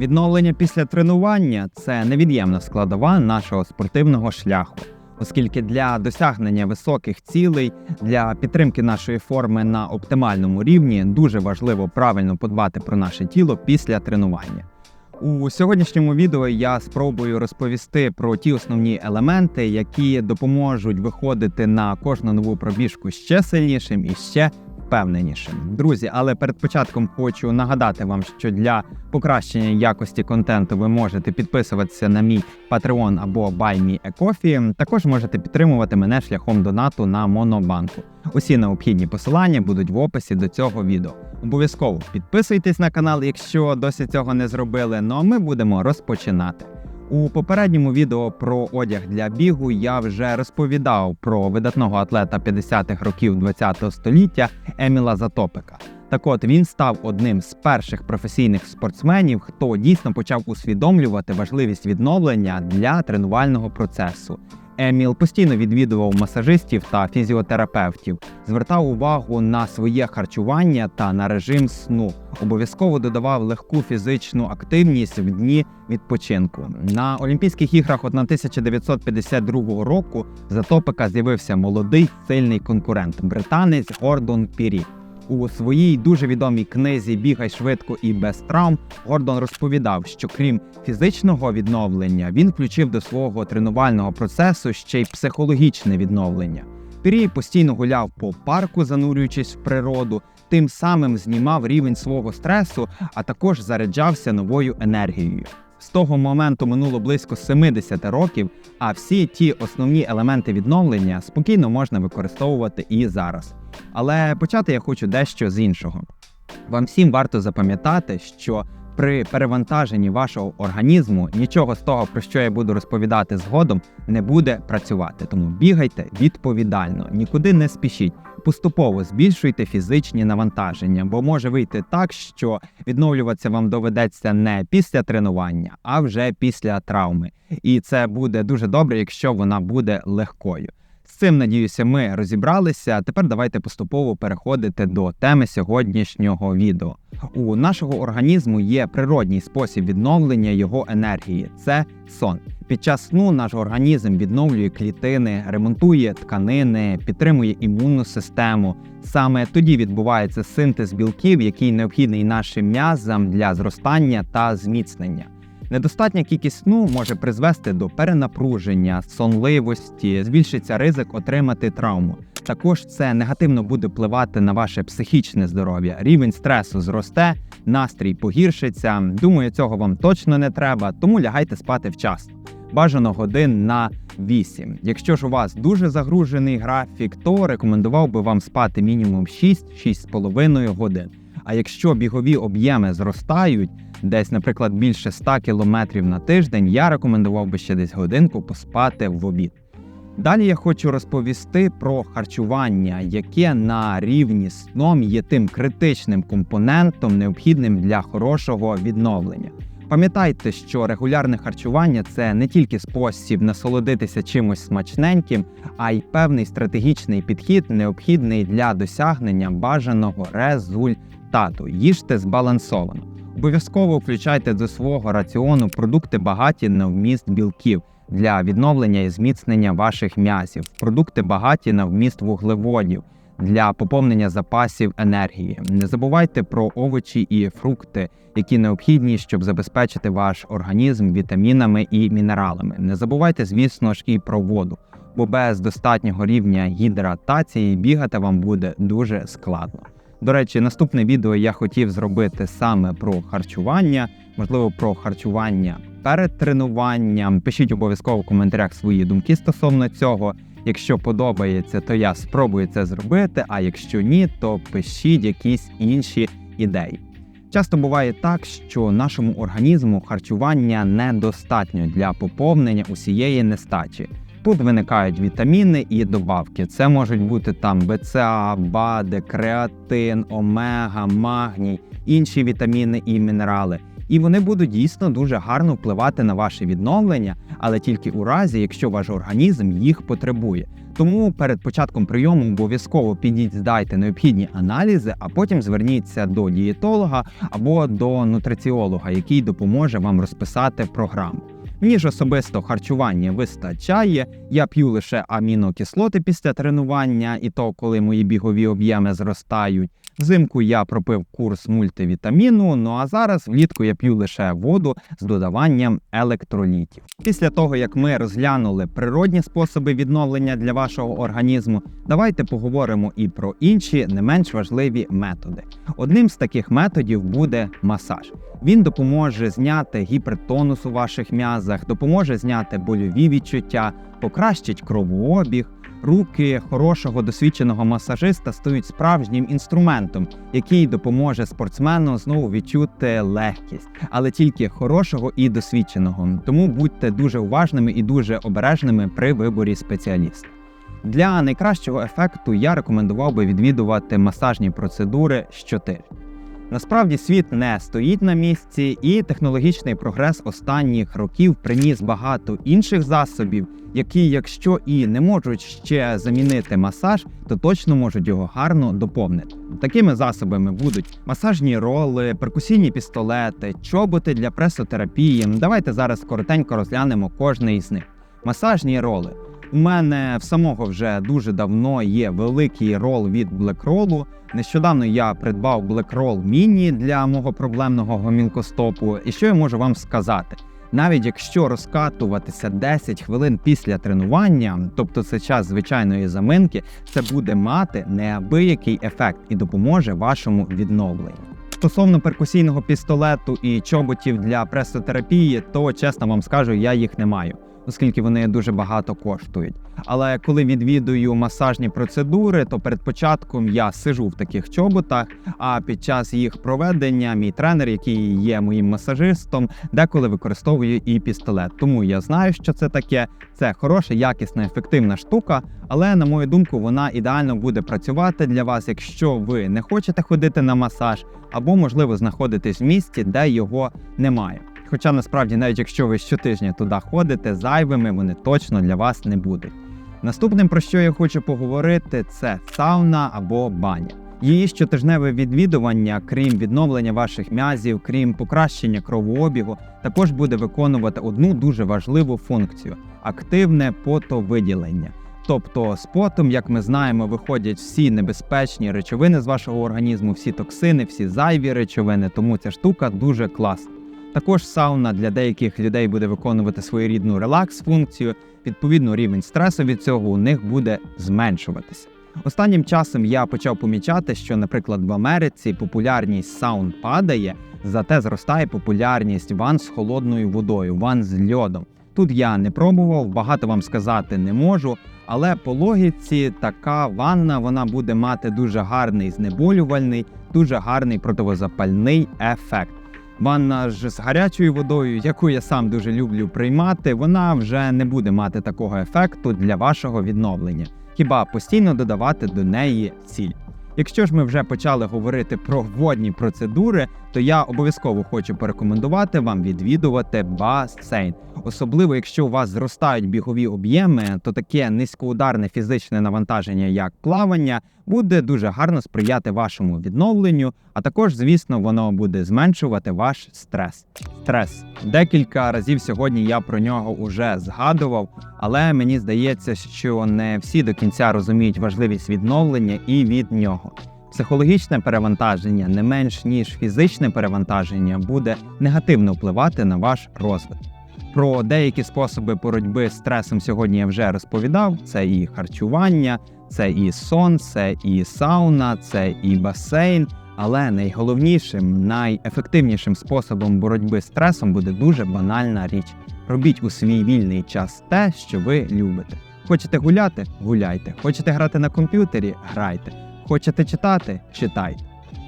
Відновлення після тренування це невід'ємна складова нашого спортивного шляху, оскільки для досягнення високих цілей, для підтримки нашої форми на оптимальному рівні дуже важливо правильно подбати про наше тіло після тренування. У сьогоднішньому відео я спробую розповісти про ті основні елементи, які допоможуть виходити на кожну нову пробіжку ще сильнішим і ще впевненішим. Друзі, але перед початком хочу нагадати вам, що для покращення якості контенту ви можете підписуватися на мій Patreon або BuyMeACoffee. Також можете підтримувати мене шляхом донату на Монобанку. Усі необхідні посилання будуть в описі до цього відео. Обов'язково підписуйтесь на канал, якщо досі цього не зробили. Ну а ми будемо розпочинати. У попередньому відео про одяг для бігу я вже розповідав про видатного атлета 50-х років ХХ століття Еміла Затопика. Так от він став одним з перших професійних спортсменів, хто дійсно почав усвідомлювати важливість відновлення для тренувального процесу. Еміл постійно відвідував масажистів та фізіотерапевтів, звертав увагу на своє харчування та на режим сну. Обов'язково додавав легку фізичну активність в дні відпочинку. На Олімпійських іграх 1952 року Затопика з'явився молодий сильний конкурент британець Гордон Пірі. У своїй дуже відомій книзі Бігай швидко і без травм Гордон розповідав, що крім фізичного відновлення, він включив до свого тренувального процесу ще й психологічне відновлення. Пірій постійно гуляв по парку, занурюючись в природу, тим самим знімав рівень свого стресу, а також заряджався новою енергією. З того моменту минуло близько 70 років, а всі ті основні елементи відновлення спокійно можна використовувати і зараз. Але почати я хочу дещо з іншого. Вам всім варто запам'ятати, що при перевантаженні вашого організму нічого з того, про що я буду розповідати згодом, не буде працювати. Тому бігайте відповідально, нікуди не спішіть. Поступово збільшуйте фізичні навантаження, бо може вийти так, що відновлюватися вам доведеться не після тренування, а вже після травми. І це буде дуже добре, якщо вона буде легкою. З цим надіюся, ми розібралися. Тепер давайте поступово переходити до теми сьогоднішнього відео. У нашого організму є природній спосіб відновлення його енергії це сон. Під час сну наш організм відновлює клітини, ремонтує тканини, підтримує імунну систему. Саме тоді відбувається синтез білків, який необхідний нашим м'язам для зростання та зміцнення. Недостатня кількість сну може призвести до перенапруження, сонливості, збільшиться ризик отримати травму. Також це негативно буде впливати на ваше психічне здоров'я. Рівень стресу зросте, настрій погіршиться. Думаю, цього вам точно не треба, тому лягайте спати вчасно. Бажано годин на 8. Якщо ж у вас дуже загружений графік, то рекомендував би вам спати мінімум 6-6,5 годин. А якщо бігові об'єми зростають, десь, наприклад, більше 100 км на тиждень, я рекомендував би ще десь годинку поспати в обід. Далі я хочу розповісти про харчування, яке на рівні сном є тим критичним компонентом, необхідним для хорошого відновлення. Пам'ятайте, що регулярне харчування це не тільки спосіб насолодитися чимось смачненьким, а й певний стратегічний підхід, необхідний для досягнення бажаного результату. Їжте збалансовано. Обов'язково включайте до свого раціону продукти багаті на вміст білків для відновлення і зміцнення ваших м'язів, продукти багаті на вміст вуглеводів для поповнення запасів енергії. Не забувайте про овочі і фрукти, які необхідні, щоб забезпечити ваш організм вітамінами і мінералами. Не забувайте, звісно ж, і про воду, бо без достатнього рівня гідратації бігати вам буде дуже складно. До речі, наступне відео я хотів зробити саме про харчування, можливо, про харчування перед тренуванням. Пишіть обов'язково в коментарях свої думки стосовно цього. Якщо подобається, то я спробую це зробити. А якщо ні, то пишіть якісь інші ідеї. Часто буває так, що нашому організму харчування недостатньо для поповнення усієї нестачі. Тут виникають вітаміни і добавки. Це можуть бути там БЦА, БАДи, креатин, омега, магній, інші вітаміни і мінерали. І вони будуть дійсно дуже гарно впливати на ваше відновлення, але тільки у разі, якщо ваш організм їх потребує. Тому перед початком прийому обов'язково підіть, здайте необхідні аналізи, а потім зверніться до дієтолога або до нутриціолога, який допоможе вам розписати програму. Мені ж особисто харчування вистачає. Я п'ю лише амінокислоти після тренування, і то, коли мої бігові об'єми зростають. Взимку я пропив курс мультивітаміну. Ну а зараз влітку я п'ю лише воду з додаванням електролітів. Після того як ми розглянули природні способи відновлення для вашого організму, давайте поговоримо і про інші не менш важливі методи. Одним з таких методів буде масаж. Він допоможе зняти гіпертонус у ваших м'язах, допоможе зняти больові відчуття, покращить кровообіг. Руки хорошого досвідченого масажиста стають справжнім інструментом, який допоможе спортсмену знову відчути легкість, але тільки хорошого і досвідченого. Тому будьте дуже уважними і дуже обережними при виборі спеціаліста. Для найкращого ефекту я рекомендував би відвідувати масажні процедури щотижня. Насправді світ не стоїть на місці, і технологічний прогрес останніх років приніс багато інших засобів, які, якщо і не можуть ще замінити масаж, то точно можуть його гарно доповнити. Такими засобами будуть масажні роли, перкусійні пістолети, чоботи для пресотерапії. Давайте зараз коротенько розглянемо кожний із них. Масажні роли. У мене в самого вже дуже давно є великий рол від BlackRoll. Нещодавно я придбав BlackRoll Mini для мого проблемного гомілкостопу. І що я можу вам сказати? Навіть якщо розкатуватися 10 хвилин після тренування, тобто це час звичайної заминки, це буде мати неабиякий ефект і допоможе вашому відновленню. Стосовно перкусійного пістолету і чоботів для пресотерапії, то чесно вам скажу, я їх не маю оскільки вони дуже багато коштують. Але коли відвідую масажні процедури, то перед початком я сижу в таких чоботах. А під час їх проведення мій тренер, який є моїм масажистом, деколи використовує і пістолет. Тому я знаю, що це таке. Це хороша, якісна, ефективна штука. Але на мою думку, вона ідеально буде працювати для вас, якщо ви не хочете ходити на масаж, або можливо знаходитесь в місті, де його немає. Хоча насправді, навіть якщо ви щотижня туди ходите, зайвими вони точно для вас не будуть. Наступним, про що я хочу поговорити, це сауна або баня. Її щотижневе відвідування, крім відновлення ваших м'язів, крім покращення кровообігу, також буде виконувати одну дуже важливу функцію активне потовиділення. Тобто з потом, як ми знаємо, виходять всі небезпечні речовини з вашого організму, всі токсини, всі зайві речовини, тому ця штука дуже класна. Також сауна для деяких людей буде виконувати своєрідну релакс-функцію. Відповідно, рівень стресу від цього у них буде зменшуватися. Останнім часом я почав помічати, що, наприклад, в Америці популярність саун падає, зате зростає популярність ван з холодною водою, ван з льодом. Тут я не пробував, багато вам сказати не можу, але по логіці така ванна вона буде мати дуже гарний знеболювальний, дуже гарний противозапальний ефект. Ванна ж з гарячою водою, яку я сам дуже люблю приймати, вона вже не буде мати такого ефекту для вашого відновлення, хіба постійно додавати до неї сіль. Якщо ж ми вже почали говорити про водні процедури, то я обов'язково хочу порекомендувати вам відвідувати басейн. Особливо, якщо у вас зростають бігові об'єми, то таке низькоударне фізичне навантаження, як плавання, буде дуже гарно сприяти вашому відновленню, а також, звісно, воно буде зменшувати ваш стрес. Стрес декілька разів сьогодні я про нього вже згадував, але мені здається, що не всі до кінця розуміють важливість відновлення і від нього. Психологічне перевантаження не менш ніж фізичне перевантаження буде негативно впливати на ваш розвиток. Про деякі способи боротьби з стресом сьогодні я вже розповідав: це і харчування, це і сон, це і сауна, це і басейн. Але найголовнішим, найефективнішим способом боротьби з стресом буде дуже банальна річ. Робіть у свій вільний час те, що ви любите. Хочете гуляти гуляйте. Хочете грати на комп'ютері грайте. Хочете читати читайте.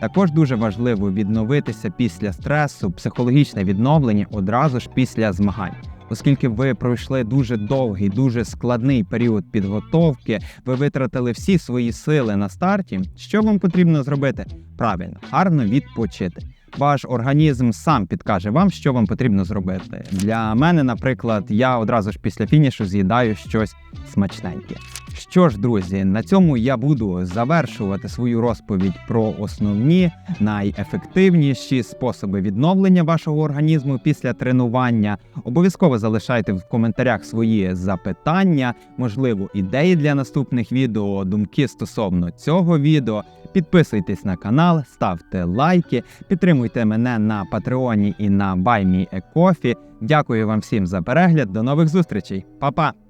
Також дуже важливо відновитися після стресу, психологічне відновлення одразу ж після змагань. Оскільки ви пройшли дуже довгий, дуже складний період підготовки, ви витратили всі свої сили на старті. Що вам потрібно зробити? Правильно, гарно відпочити. Ваш організм сам підкаже вам, що вам потрібно зробити. Для мене, наприклад, я одразу ж після фінішу з'їдаю щось смачненьке. Що ж, друзі, на цьому я буду завершувати свою розповідь про основні найефективніші способи відновлення вашого організму після тренування. Обов'язково залишайте в коментарях свої запитання, можливо, ідеї для наступних відео, думки стосовно цього відео. Підписуйтесь на канал, ставте лайки, підтримуйте мене на Патреоні і на BuyMeACoffee. Дякую вам всім за перегляд. До нових зустрічей. Па-па!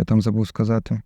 Я там забув сказати.